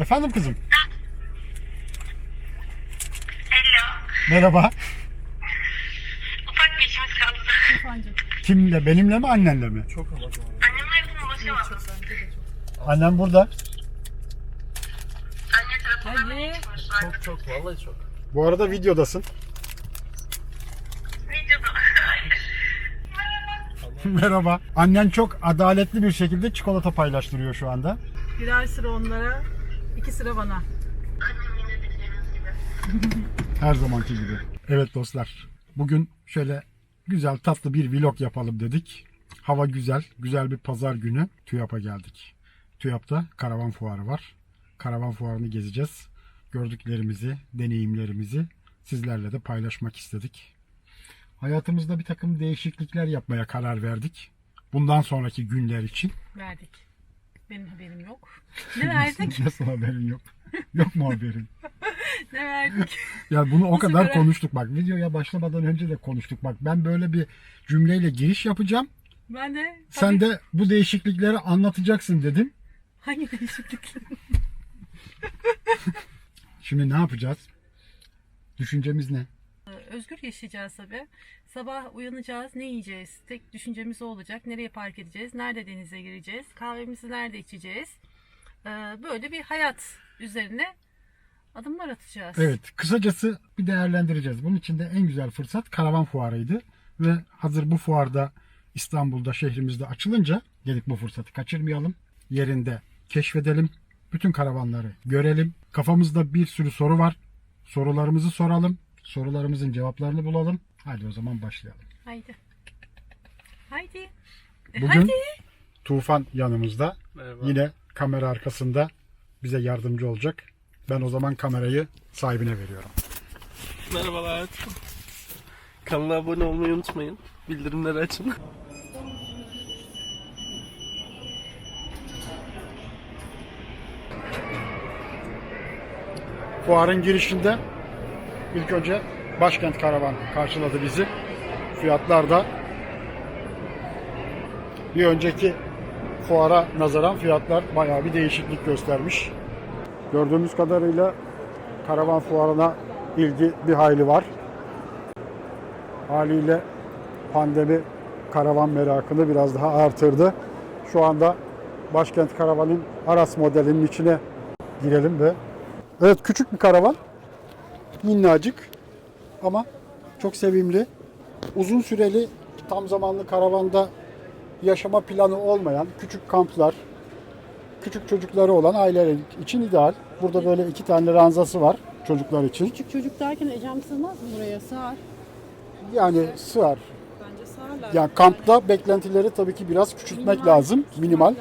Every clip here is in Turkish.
Efendim kızım. Hello. Merhaba. Ufak bir işimiz kaldı. Kimle? Benimle mi annenle mi? Annemle evden ulaşamadım. Annem burada. Anne tarafından beni çıkmışlar. Çok çok vallahi çok. Bu arada videodasın. Videoda. Merhaba. Annen çok adaletli bir şekilde çikolata paylaştırıyor şu anda. Birer sıra onlara, iki sıra bana. Annem yine bildiğiniz gibi. Her zamanki gibi. Evet dostlar. Bugün şöyle güzel tatlı bir vlog yapalım dedik. Hava güzel. Güzel bir pazar günü TÜYAP'a geldik. TÜYAP'ta karavan fuarı var. Karavan fuarını gezeceğiz. Gördüklerimizi, deneyimlerimizi sizlerle de paylaşmak istedik. Hayatımızda bir takım değişiklikler yapmaya karar verdik. Bundan sonraki günler için. Verdik. Benim haberim yok. Ne verdik? Nasıl haberin yok? Yok mu haberin? ne verdik? Ya bunu o Nasıl kadar göre- konuştuk bak. Videoya başlamadan önce de konuştuk bak. Ben böyle bir cümleyle giriş yapacağım. Ben de Sen de bu değişiklikleri anlatacaksın dedim. hangi değişiklik? Şimdi ne yapacağız? Düşüncemiz ne? Özgür yaşayacağız tabii. Sabah uyanacağız, ne yiyeceğiz? Tek düşüncemiz o olacak. Nereye park edeceğiz? Nerede denize gireceğiz? Kahvemizi nerede içeceğiz? Ee, Böyle bir hayat üzerine adımlar atacağız. Evet, kısacası bir değerlendireceğiz. Bunun için de en güzel fırsat karavan fuarıydı. Ve hazır bu fuarda İstanbul'da şehrimizde açılınca gelip bu fırsatı kaçırmayalım. Yerinde keşfedelim. Bütün karavanları görelim. Kafamızda bir sürü soru var. Sorularımızı soralım. Sorularımızın cevaplarını bulalım. Hadi o zaman başlayalım. Haydi. Haydi. Bugün Haydi. Tufan yanımızda. Merhaba. Yine kamera arkasında bize yardımcı olacak. Ben o zaman kamerayı sahibine veriyorum. Merhabalar. Kanala abone olmayı unutmayın. Bildirimleri açın. Fuarın girişinde ilk önce Başkent Karavan karşıladı bizi. Fiyatlar da bir önceki fuara nazaran fiyatlar bayağı bir değişiklik göstermiş. Gördüğümüz kadarıyla karavan fuarına ilgi bir hayli var. Haliyle pandemi karavan merakını biraz daha artırdı. Şu anda Başkent Karavan'ın Aras modelinin içine girelim ve Evet küçük bir karavan. Minnacık ama çok sevimli. Uzun süreli tam zamanlı karavanda yaşama planı olmayan küçük kamplar, küçük çocukları olan aileler için ideal. Burada böyle iki tane ranzası var çocuklar için. Küçük çocuk derken Ecem sığmaz mı buraya? Sığar. Yani sığar. Bence sığarlar. Yani kampta beklentileri tabii ki biraz küçültmek lazım. Minimal.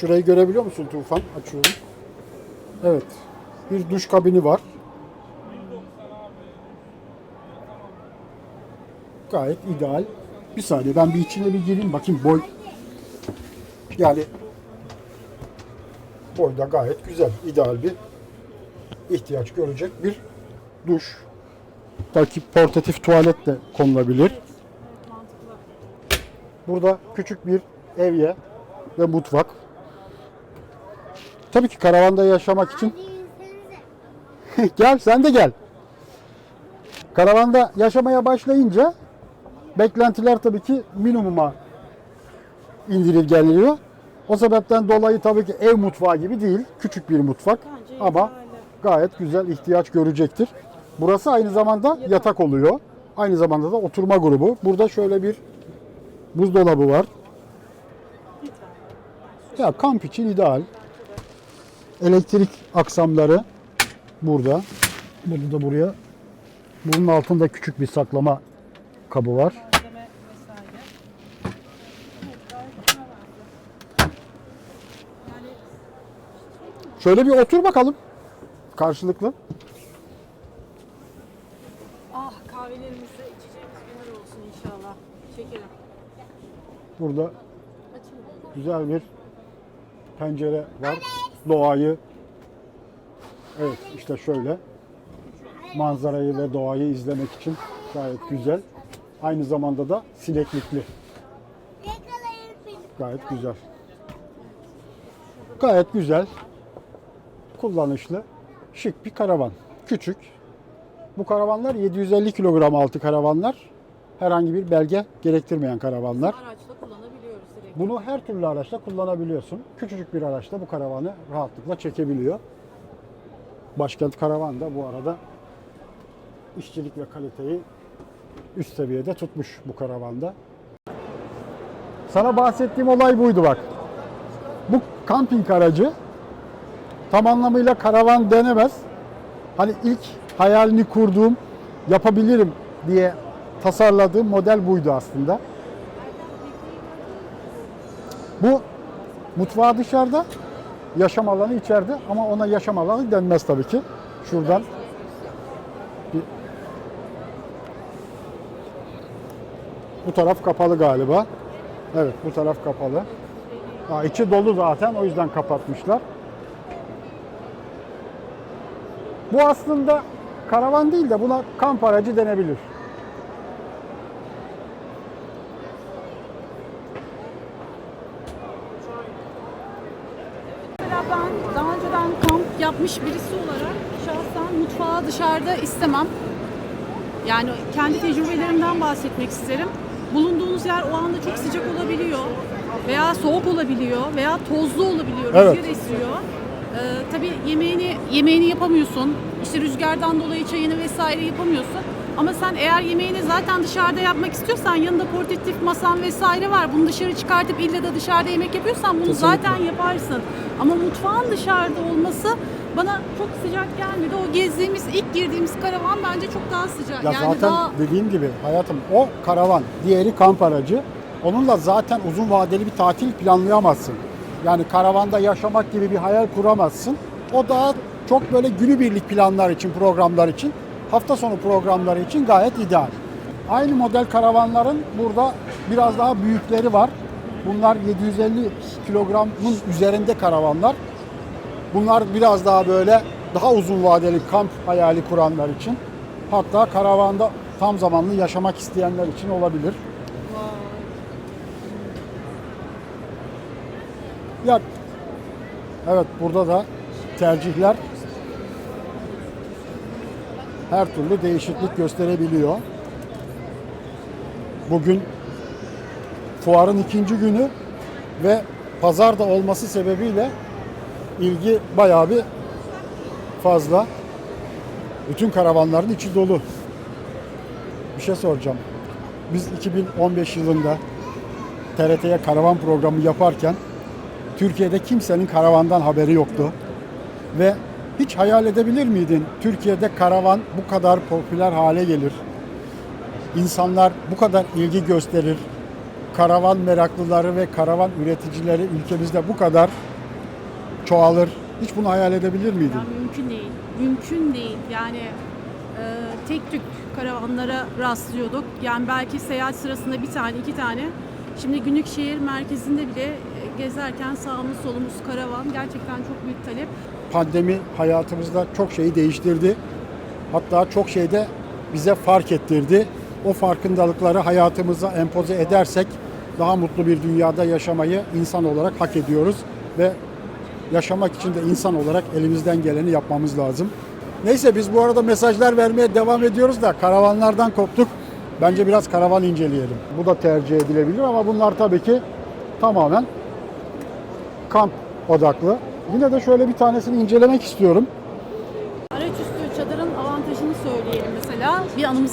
Şurayı görebiliyor musun Tufan? Açıyorum. Evet. Bir duş kabini var. Gayet ideal. Bir saniye ben bir içine bir gireyim bakayım boy. Yani boy da gayet güzel. ideal bir ihtiyaç görecek bir duş. Belki portatif tuvalet de konulabilir. Burada küçük bir evye ve mutfak. Tabii ki karavanda yaşamak için gel sen de gel. Karavanda yaşamaya başlayınca beklentiler tabii ki minimuma indirgeliyor. O sebepten dolayı tabii ki ev mutfağı gibi değil. Küçük bir mutfak Bence ama gayet güzel ihtiyaç görecektir. Burası aynı zamanda yatak oluyor. Aynı zamanda da oturma grubu. Burada şöyle bir buzdolabı var. Ya kamp için ideal. Elektrik aksamları burada. Bunu da buraya. Bunun altında küçük bir saklama kabı var. Şöyle bir otur bakalım. Karşılıklı. ah kahvelerimizi içeceğimiz günler olsun inşallah. Şekerim. Burada güzel bir pencere var. Doğayı Evet işte şöyle manzarayı ve doğayı izlemek için gayet güzel. Aynı zamanda da sineklikli. Gayet güzel. Gayet güzel. kullanışlı, şık bir karavan. Küçük. Bu karavanlar 750 kilogram altı karavanlar. Herhangi bir belge gerektirmeyen karavanlar. Araçla kullanabiliyoruz direkt. Bunu her türlü araçla kullanabiliyorsun. Küçücük bir araçla bu karavanı rahatlıkla çekebiliyor. Başkent Karavan da bu arada işçilik ve kaliteyi üst seviyede tutmuş bu karavanda. Sana bahsettiğim olay buydu bak. Bu kamping aracı tam anlamıyla karavan denemez. Hani ilk hayalini kurduğum, yapabilirim diye tasarladığım model buydu aslında. Bu mutfağı dışarıda, yaşam alanı içeride ama ona yaşam alanı denmez tabii ki. Şuradan bu taraf kapalı galiba. Evet, bu taraf kapalı. Ha, içi dolu zaten, o yüzden kapatmışlar. Bu aslında karavan değil de buna kamp aracı denebilir. Ben daha önceden kamp yapmış birisi olarak şahsen mutfağı dışarıda istemem. Yani kendi tecrübelerimden bahsetmek isterim. Bulunduğunuz yer o anda çok sıcak olabiliyor veya soğuk olabiliyor veya tozlu olabiliyor, Evet. rüzgar esiyor. Ee, tabii yemeğini yemeğini yapamıyorsun. İşte rüzgardan dolayı çayını vesaire yapamıyorsun. Ama sen eğer yemeğini zaten dışarıda yapmak istiyorsan yanında portatif masan vesaire var. Bunu dışarı çıkartıp illa da dışarıda yemek yapıyorsan bunu Kesinlikle. zaten yaparsın. Ama mutfağın dışarıda olması bana çok sıcak gelmedi. O gezdiğimiz, ilk girdiğimiz karavan bence çok daha sıcak. Ya yani zaten daha dediğim gibi hayatım o karavan, diğeri kamp aracı. Onunla zaten uzun vadeli bir tatil planlayamazsın. Yani karavanda yaşamak gibi bir hayal kuramazsın. O daha çok böyle günübirlik planlar için, programlar için, hafta sonu programları için gayet ideal. Aynı model karavanların burada biraz daha büyükleri var. Bunlar 750 kilogramın üzerinde karavanlar. Bunlar biraz daha böyle daha uzun vadeli kamp hayali kuranlar için. Hatta karavanda tam zamanlı yaşamak isteyenler için olabilir. Ya evet burada da tercihler her türlü değişiklik gösterebiliyor. Bugün fuarın ikinci günü ve pazarda olması sebebiyle ilgi bayağı bir fazla. Bütün karavanların içi dolu. Bir şey soracağım. Biz 2015 yılında TRT'ye karavan programı yaparken Türkiye'de kimsenin karavandan haberi yoktu. Ve hiç hayal edebilir miydin Türkiye'de karavan bu kadar popüler hale gelir? İnsanlar bu kadar ilgi gösterir. Karavan meraklıları ve karavan üreticileri ülkemizde bu kadar çoğalır. Hiç bunu hayal edebilir miydin? Yani mümkün değil. Mümkün değil. Yani e, tek tük karavanlara rastlıyorduk. Yani belki seyahat sırasında bir tane, iki tane. Şimdi günlük şehir merkezinde bile e, gezerken sağımız solumuz karavan. Gerçekten çok büyük talep. Pandemi hayatımızda çok şeyi değiştirdi. Hatta çok şeyde bize fark ettirdi. O farkındalıkları hayatımıza empoze edersek daha mutlu bir dünyada yaşamayı insan olarak hak ediyoruz ve yaşamak için de insan olarak elimizden geleni yapmamız lazım. Neyse biz bu arada mesajlar vermeye devam ediyoruz da karavanlardan koptuk. Bence biraz karavan inceleyelim. Bu da tercih edilebilir ama bunlar tabii ki tamamen kamp odaklı. Yine de şöyle bir tanesini incelemek istiyorum.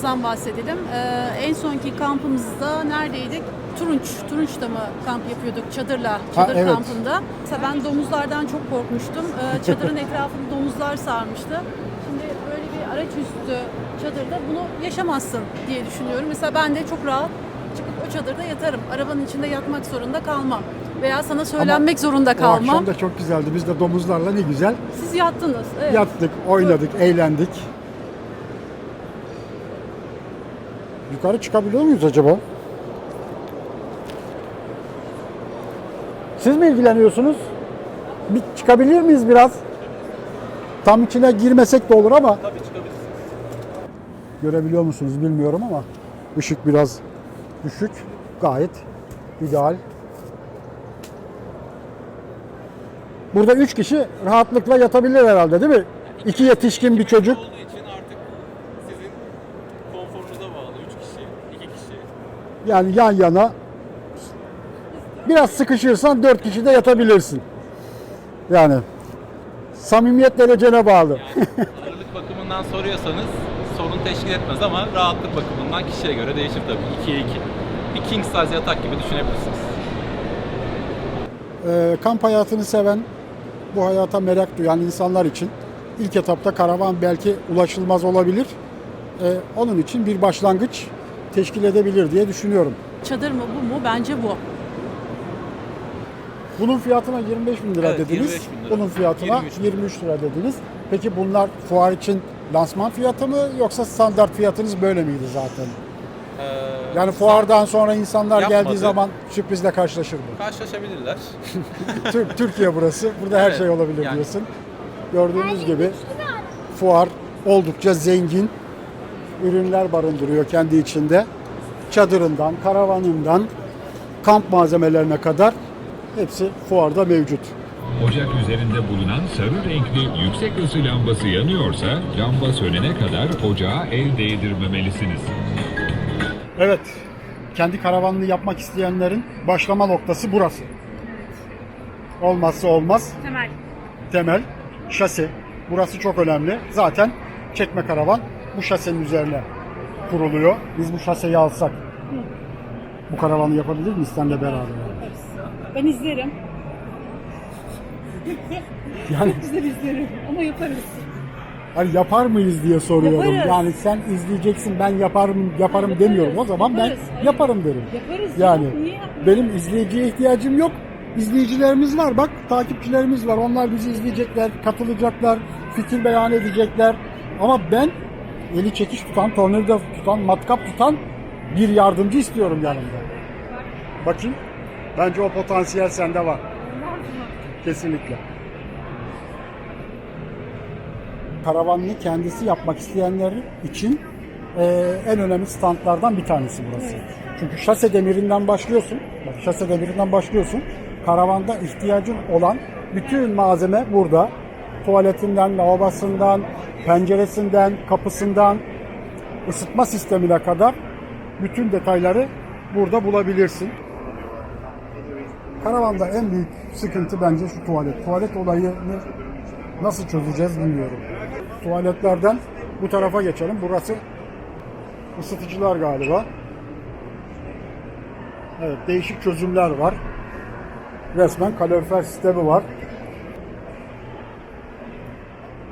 Anımızdan bahsedelim. Ee, en sonki kampımızda neredeydik? Turunç, Turunç'ta mı kamp yapıyorduk çadırla, çadır evet. kampında. Mesela ben domuzlardan çok korkmuştum. Ee, çadırın etrafını domuzlar sarmıştı. Şimdi böyle bir araçüstü çadırda bunu yaşamazsın diye düşünüyorum. Mesela ben de çok rahat çıkıp o çadırda yatarım. Arabanın içinde yatmak zorunda kalmam. Veya sana söylenmek zorunda O kalmam. akşam da çok güzeldi. Biz de domuzlarla ne güzel Siz yattınız. Evet. yattık, oynadık, eğlendik. Yukarı çıkabiliyor muyuz acaba? Siz mi ilgileniyorsunuz? Bir çıkabilir miyiz biraz? Tam içine girmesek de olur ama. Tabii çıkabilirsin. Görebiliyor musunuz bilmiyorum ama ışık biraz düşük. Gayet ideal. Burada 3 kişi rahatlıkla yatabilir herhalde değil mi? İki yetişkin bir çocuk. olduğu için artık sizin konforunuza bağlı. 3 kişi, 2 kişi. Yani yan yana. Biraz sıkışırsan 4 kişi de yatabilirsin. Yani samimiyet derecene bağlı. Ağırlık bakımından soruyorsanız sorun teşkil etmez ama rahatlık bakımından kişiye göre değişir tabii. 2'ye 2. Bir king size yatak gibi düşünebilirsiniz. Ee, kamp hayatını seven, bu hayata merak duyan insanlar için ilk etapta karavan belki ulaşılmaz olabilir. Ee, onun için bir başlangıç teşkil edebilir diye düşünüyorum. Çadır mı bu mu? Bence bu. Bunun fiyatına 25 bin lira Evet, dediniz. 25 bin lira. Bunun fiyatına 23 bin. 23 lira dediniz. Peki bunlar fuar için lansman fiyatı mı yoksa standart fiyatınız böyle miydi zaten? Ee, Yani fuardan sonra insanlar Yapmadı. geldiği zaman sürprizle karşılaşır mı? karşılaşabilirler. Tür- Türkiye burası. Burada her Evet, şey olabilir yani. diyorsun. Gördüğünüz gibi fuar oldukça zengin ürünler barındırıyor kendi içinde. Çadırından, karavanından, kamp malzemelerine kadar hepsi fuarda mevcut. Ocak üzerinde bulunan sarı renkli yüksek ısı lambası yanıyorsa lamba sönene kadar ocağa el değdirmemelisiniz. Evet, kendi karavanını yapmak isteyenlerin başlama noktası burası. Olmazsa olmaz Temel. temel şasi. Burası çok önemli. Zaten çekme karavan bu şasenin üzerine kuruluyor. Biz bu şaseyi alsak bu karavanı yapabilir miyiz seninle beraber? Ben izlerim. Yani Güzel izlerim ama yaparız. hani yapar mıyız diye soruyorum. Yaparız. Yani sen izleyeceksin ben yaparım yaparım Yaparız, demiyorum. O zaman ben yaparız. Hayır. yaparım derim. Yaparız. Yani ya, niye yapmayalım? benim izleyiciye ihtiyacım yok. İzleyicilerimiz var bak takipçilerimiz var. Onlar bizi izleyecekler, katılacaklar, fikir beyan edecekler. Ama ben eli çekiş tutan, tornavida tutan, matkap tutan bir yardımcı istiyorum yanımda. Bakayım. Bence o potansiyel sende var. Kesinlikle. Karavanını kendisi yapmak isteyenler için eee, en önemli standlardan bir tanesi burası. Çünkü şase demirinden başlıyorsun. Bak şase demirinden başlıyorsun. Karavanda ihtiyacın olan bütün malzeme burada. Tuvaletinden, lavabosundan, penceresinden, kapısından, ısıtma sistemine kadar bütün detayları burada bulabilirsin. Karavanda en büyük sıkıntı bence şu tuvalet. Tuvalet olayını nasıl çözeceğiz bilmiyorum. Tuvaletlerden bu tarafa geçelim. Burası ısıtıcılar galiba. Evet, değişik çözümler var. Resmen kalorifer sistemi var.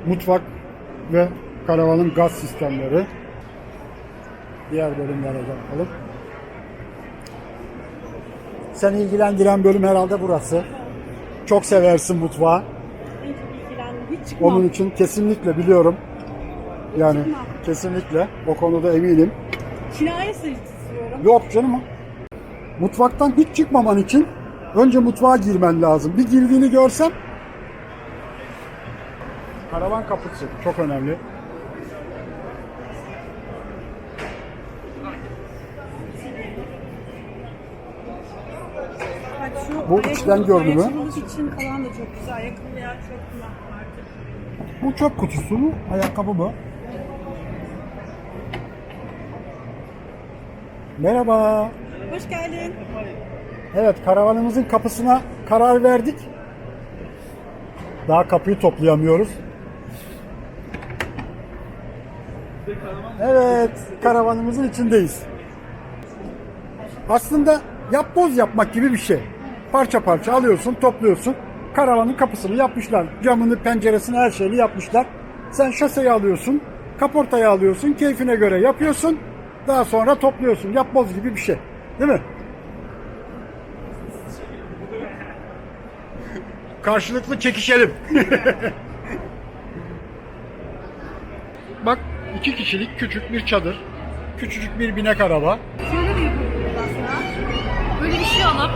Mutfak ve karavanın gaz sistemleri. Diğer bölümlere bakalım. Seni ilgilendiren bölüm herhalde burası. Çok seversin mutfağı. Hiç çıkmam. Onun için kesinlikle biliyorum. Yani kesinlikle o konuda eminim. Kinayesi istiyorum. Yok canım. Mutfaktan hiç çıkmaman için önce mutfağa girmen lazım. Bir girdiğini görsem karavan kapısı çok önemli. Şu Bu içten görünümü. için falan da çok güzel. Ayakkabı veya çöp artık. Bu çöp kutusu mu? Ayakkabı mı? Merhaba. Hoş geldin. Evet karavanımızın kapısına karar verdik. Daha kapıyı toplayamıyoruz. Evet karavanımızın içindeyiz. Aslında yap boz yapmak gibi bir şey. Parça parça alıyorsun topluyorsun. Karavanın kapısını yapmışlar. Camını penceresini her şeyini yapmışlar. Sen şaseyi alıyorsun. Kaportayı alıyorsun. Keyfine göre yapıyorsun. Daha sonra topluyorsun. Yap boz gibi bir şey. Değil mi? Karşılıklı çekişelim. Bak iki kişilik küçük bir çadır. Küçücük bir binek araba. Şöyle de yapabiliriz aslında. Böyle bir şey alıp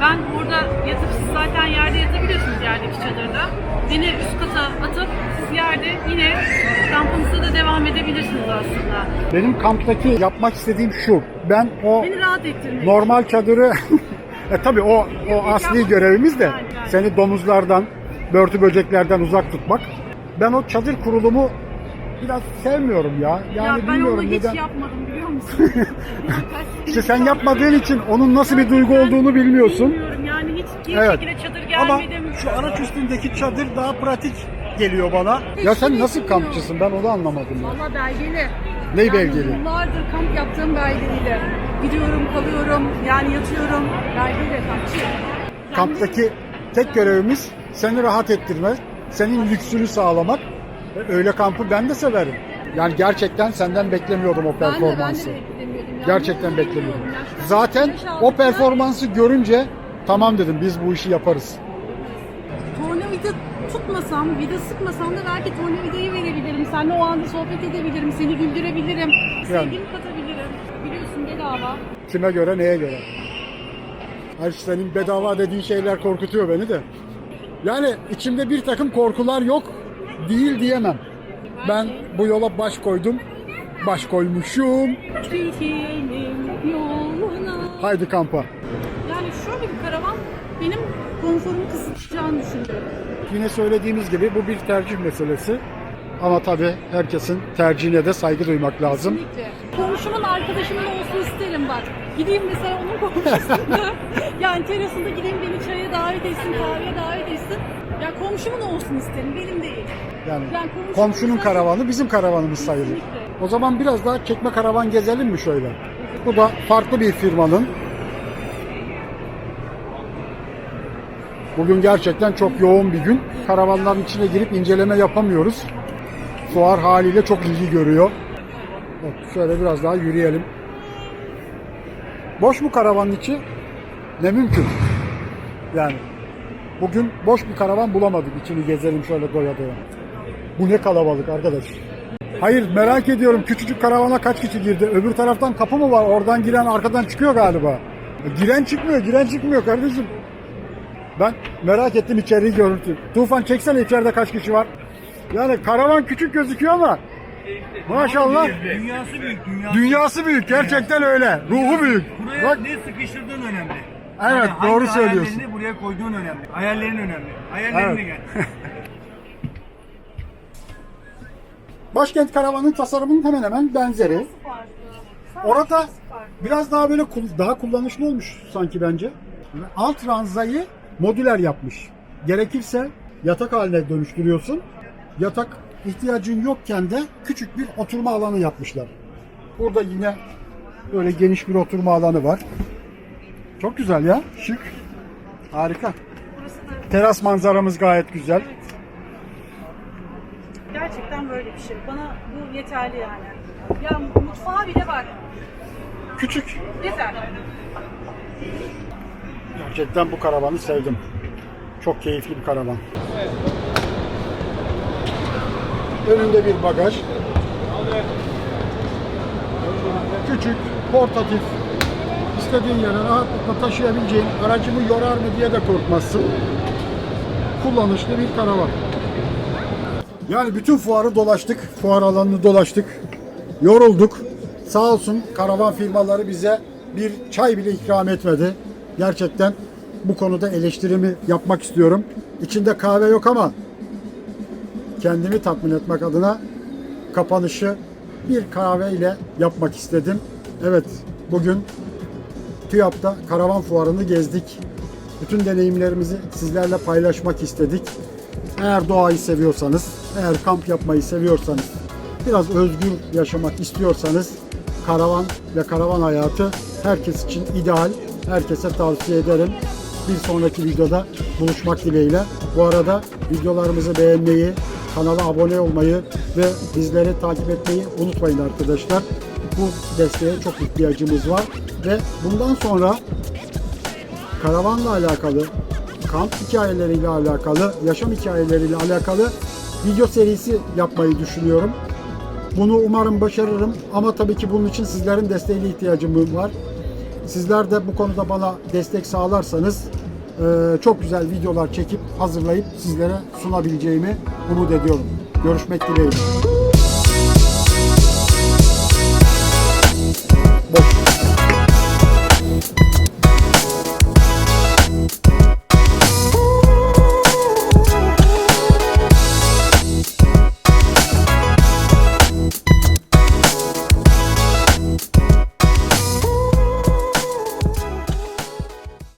ben burada yatıp siz zaten yerde yatabiliyorsunuz yerdeki çadırda. Beni üst kata atıp siz yerde yine kampınıza da devam edebilirsiniz aslında. Benim kamptaki yapmak istediğim şu. Ben o Beni rahat ettirmek. normal çadırı e tabi o o asli görevimiz de seni domuzlardan, börtü böceklerden uzak tutmak. Ben o çadır kurulumu biraz sevmiyorum ya. Yani ya ben bilmiyorum onu hiç neden. yapmadım biliyor musun? İşte sen yapmadığın için onun nasıl bir duygu olduğunu bilmiyorsun. Bilmiyorum yani hiç bir Evet. şekilde çadır Ama gelmedim. şu araç üstündeki çadır daha pratik geliyor bana. Ya sen nasıl kampçısın ben onu anlamadım ya. Valla belgeli. Ney Yani belgeli? Yıllardır kamp yaptığım belgeliyle. Gidiyorum, kalıyorum, yani yatıyorum. Belgeli kampçı. Kamptaki tek görevimiz seni rahat ettirmek, senin lüksünü sağlamak. Öyle kampı ben de severim. Yani gerçekten senden beklemiyordum o ben de, ben de performansı. beklemiyordum. Yani Gerçekten beklemiyordum. Zaten o performansı görünce tamam dedim biz bu işi yaparız. Tornavida tutmasam, vida sıkmasam da belki tornavidayı verebilirim. Seninle o anda sohbet edebilirim, seni güldürebilirim. Yani. Sevgimi katabilirim. Biliyorsun bedava. Kime göre neye göre? Her senin bedava dediğin şeyler korkutuyor beni de. Yani içimde bir takım korkular yok. Değil diyemem. Ben bu yola baş koydum. Baş koymuşum. Yoluna. Haydi kampa. Yani şöyle bir karavan benim konforumu kısıtlayacağını düşünüyorum. Yine söylediğimiz gibi bu bir tercih meselesi. Ama tabii herkesin tercihine de saygı duymak lazım. Kesinlikle. Komşumun arkadaşımın olsun isterim bak. Gideyim mesela onun komşusunda. yani terasında gideyim beni çaya davet etsin, kahveye davet etsin. Ya komşumun olsun isterim, benim değil. Yani Yani komşunun komşunun karavanı bizim karavanımız sayılır. Kesinlikle. O zaman biraz daha çekme karavan gezelim mi şöyle? Bu da farklı bir firmanın. Bugün gerçekten çok yoğun bir gün. Karavanların içine girip inceleme yapamıyoruz. Fuar haliyle çok ilgi görüyor. Evet, şöyle biraz daha yürüyelim. Boş mu karavanın içi? Ne mümkün. Yani bugün boş bir karavan bulamadık. İçini gezelim şöyle doya doya. Bu ne kalabalık arkadaş. Hayır merak ediyorum küçücük karavana kaç kişi girdi? Öbür taraftan kapı mı var? Oradan giren arkadan çıkıyor galiba. Giren çıkmıyor, giren çıkmıyor kardeşim. Ben merak ettim içeriği görüntü. Tufan çeksene içeride kaç kişi var? Yani karavan küçük gözüküyor ama maşallah Dünyası büyük, dünyası. dünyası büyük. Gerçekten öyle. Ruhu büyük. Buraya Bak ne sıkıştırdığın önemli. Evet, hangi doğru söylüyorsun. Hayallerini buraya koyduğun önemli. Hayallerin önemli. Hayallerine Evet. gel. Başkent karavanın tasarımının hemen hemen benzeri. Orada biraz daha böyle kul- daha kullanışlı olmuş sanki bence. Alt ranzayı modüler yapmış. Gerekirse yatak haline dönüştürüyorsun. Yatak ihtiyacın yokken de küçük bir oturma alanı yapmışlar. Burada yine böyle geniş bir oturma alanı var. Çok güzel ya. Şık. Harika. Teras manzaramız gayet güzel. Gerçekten böyle bir şey. Bana bu yeterli yani. Ya mutfağa bile bak. Küçük. Yeter. Gerçekten bu karavanı sevdim. Çok keyifli bir karavan. Önünde bir bagaj. Küçük, portatif. İstediğin yere rahatlıkla taşıyabileceğin, aracımı yorar mı diye de korkmazsın. Kullanışlı bir karavan. Yani bütün fuarı dolaştık. Fuar alanını dolaştık. Yorulduk. Sağ olsun karavan firmaları bize bir çay bile ikram etmedi. Gerçekten bu konuda eleştirimi yapmak istiyorum. İçinde kahve yok ama kendimi tatmin etmek adına kapanışı bir kahve ile yapmak istedim. Evet, bugün TÜYAP'ta karavan fuarını gezdik. Bütün deneyimlerimizi sizlerle paylaşmak istedik. Eğer doğayı seviyorsanız, eğer kamp yapmayı seviyorsanız, biraz özgür yaşamak istiyorsanız karavan ve karavan hayatı herkes için ideal. Herkese tavsiye ederim. Bir sonraki videoda buluşmak dileğiyle. Bu arada videolarımızı beğenmeyi, kanala abone olmayı ve bizleri takip etmeyi unutmayın arkadaşlar. Bu desteğe çok ihtiyacımız var ve bundan sonra karavanla alakalı, kamp hikayeleriyle alakalı, yaşam hikayeleriyle alakalı video serisi yapmayı düşünüyorum. Bunu umarım başarırım ama tabii ki bunun için sizlerin desteğine ihtiyacım var. Sizler de bu konuda bana destek sağlarsanız eee, çok güzel videolar çekip hazırlayıp sizlere sunabileceğimi umut ediyorum. Görüşmek dileğiyle.